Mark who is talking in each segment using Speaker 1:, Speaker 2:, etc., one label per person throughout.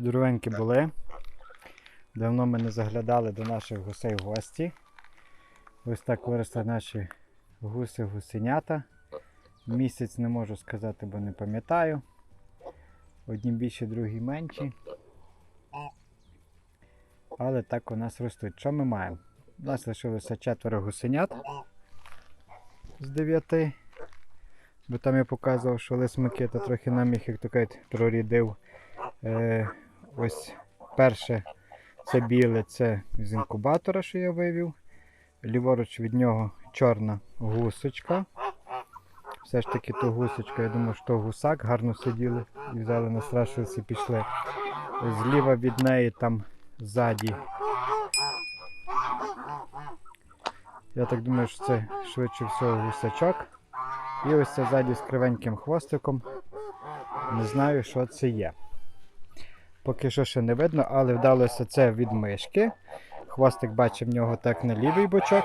Speaker 1: Здоровенькі були. Давно ми не заглядали до наших гусей в гості. Ось так виросли наші гуси гусенята. Місяць не можу сказати, бо не пам'ятаю. Одні більші, другі менші. Але так у нас ростуть. Що ми маємо? У нас лишилося четверо гусенят з дев'яти. Бо там я показував, що лис Микита трохи нам їх, як то кажуть, прорідив. Е, ось перше це біле, це з інкубатора, що я вивів. Ліворуч від нього чорна гусочка. Все ж таки то гусочка, я думаю, що гусак, гарно сиділи і взяли, настрашилися і пішли. Зліва від неї там ззаді. Я так думаю, що це швидше всього гусачок. І ось це ззаді з кривеньким хвостиком. Не знаю, що це є. Поки що ще не видно, але вдалося це від мишки. Хвостик бачив в нього так на лівий бочок,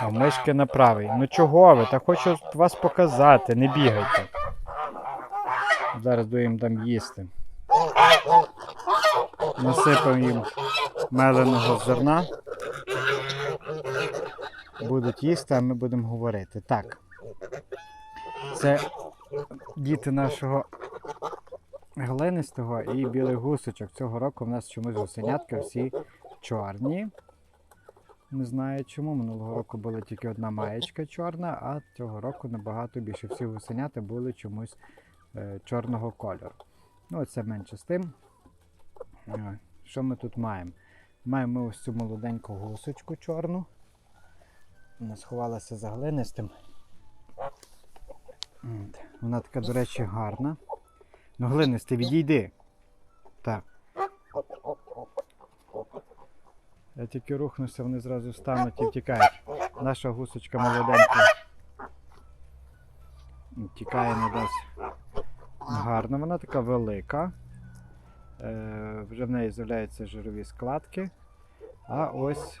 Speaker 1: а в мишки на правий. Ну чого ви? Та хочу вас показати, не бігайте. Зараз їм дам їсти. Насипав їм меленого зерна. Будуть їсти, а ми будемо говорити. Так. Це діти нашого глинистого і білих гусочок. Цього року в нас чомусь гусенятка всі чорні. Не знаю чому. Минулого року була тільки одна маєчка чорна, а цього року набагато більше. Всі гусенята були чомусь е, чорного кольору. Ну, це менше з тим. Е, Що ми тут маємо? Маємо ось цю молоденьку гусочку чорну. Вона сховалася за глинистим. Вона така, до речі, гарна. Ну, глинистий, відійди. Так. Я тільки рухнуся, вони зразу встануть і втікають. Наша гусочка молоденька. Тікає не десь. Гарна, вона така велика. Е, вже в неї з'являються жирові складки. А ось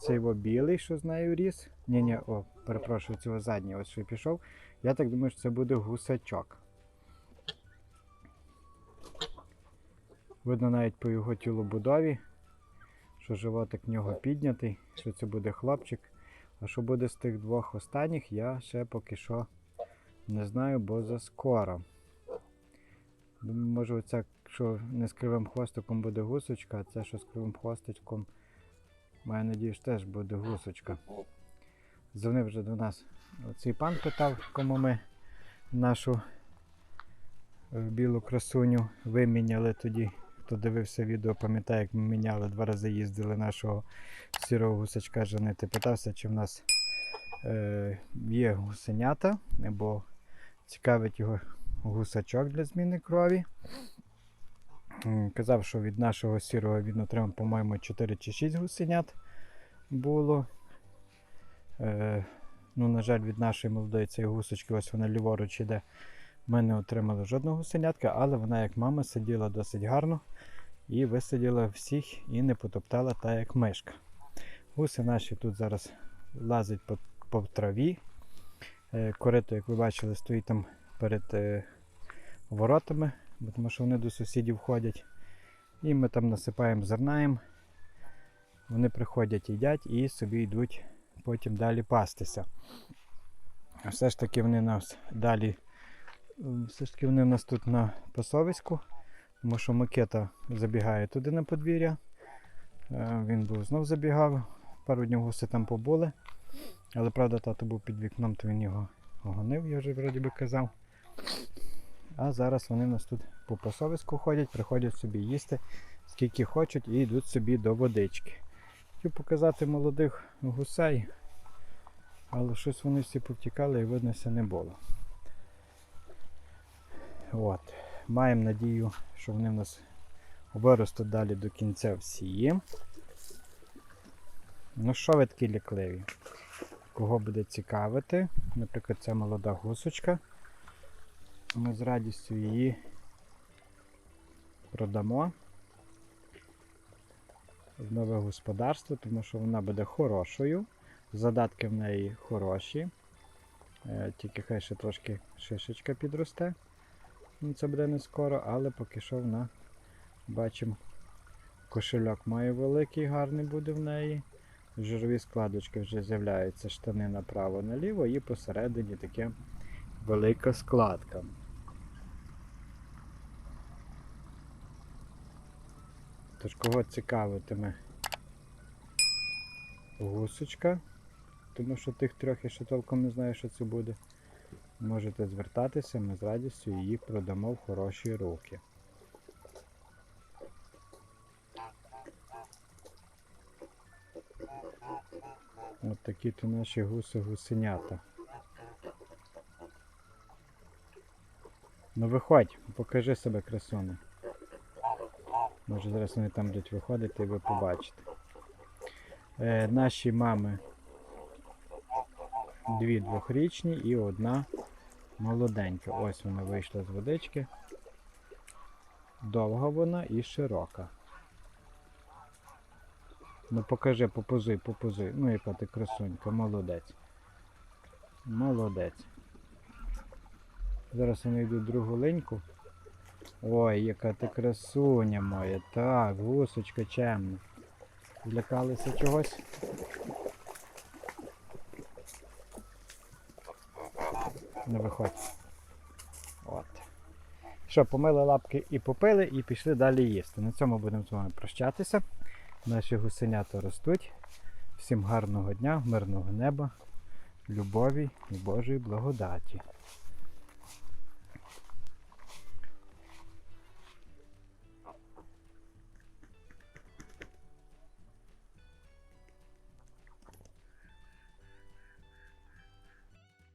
Speaker 1: цей білий, що з нею ріс. Ні, ні, о, перепрошую, цього задній, ось що пішов. Я так думаю, що це буде гусачок. Видно навіть по його тілобудові, що животик в нього піднятий, що це буде хлопчик. А що буде з тих двох останніх, я ще поки що не знаю, бо заскоро. Може оця, що не з кривим хвостиком буде гусочка, а це, що з кривим хвостичком, маю надію, що теж буде гусочка. Дзвонив вже до нас цей пан питав, кому ми нашу е, білу красуню виміняли тоді. Хто дивився відео, пам'ятає, як ми міняли, два рази їздили нашого сірого гусачка женити. Питався, чи в нас е, є гусенята, або цікавить його гусачок для зміни крові. Казав, що від нашого сірого він отримав, по-моєму, 4 чи 6 гусенят було. Е, ну, на жаль, від нашої молодої цієї гусочки, ось вона ліворуч іде. Ми не отримали жодного гусенятка, але вона, як мама, сиділа досить гарно і висиділа всіх і не потоптала та як мишка. Гуси наші тут зараз лазять по, по траві. Е, корито, як ви бачили, стоїть там перед е, воротами, тому що вони до сусідів ходять. І ми там насипаємо зерна їм. Вони приходять, їдять і собі йдуть потім далі пастися. Все ж таки вони нас далі, все ж таки вони у нас тут на пасовиську, тому що Микита забігає туди на подвір'я. Е, Він був знов забігав, пару днів гуси там побули. Але правда тато був під вікном, то він його гонив, я вже вроді би казав. А зараз вони у нас тут по пасовиську ходять, приходять собі їсти скільки хочуть і йдуть собі до водички. Хотів показати молодих гусей, але щось вони всі повтікали і виднося не було. От. Маємо надію, що вони в нас виростуть далі до кінця всі. Ну що ви такі лякливі? Кого буде цікавити? Наприклад, ця молода гусочка. Ми з радістю її продамо в нове господарство, тому що вона буде хорошою. Задатки в неї хороші. Е, Тільки хай ще трошки шишечка підросте. Ну, це буде не скоро, але поки що вона, бачимо, кошельок має великий, гарний буде в неї. Жирові складочки вже з'являються штани направо-наліво і посередині таке велика складка. Тож кого цікавитиме гусочка, тому що тих трьох я ще толком не знаю, що це буде. Можете звертатися, ми з радістю її продамо в хороші руки. От такі то наші гуси-гусенята. Ну виходь, покажи себе красуне. Може зараз вони там будуть виходити і ви побачите. Е, наші мами дві двохрічні і одна молоденька. Ось вона вийшла з водички. Довга вона і широка. Ну покажи, попозуй, попозуй. Ну яка ти красунька, молодець. Молодець. Зараз вони йдуть другу линьку. Ой, яка ти красуня моя. Так, гусочка чемна. Злякалися чогось? Не виходь. От. Що, помили лапки і попили, і пішли далі їсти. На цьому будемо з вами прощатися. Наші гусенята ростуть. Всім гарного дня, мирного неба, любові і Божої благодаті.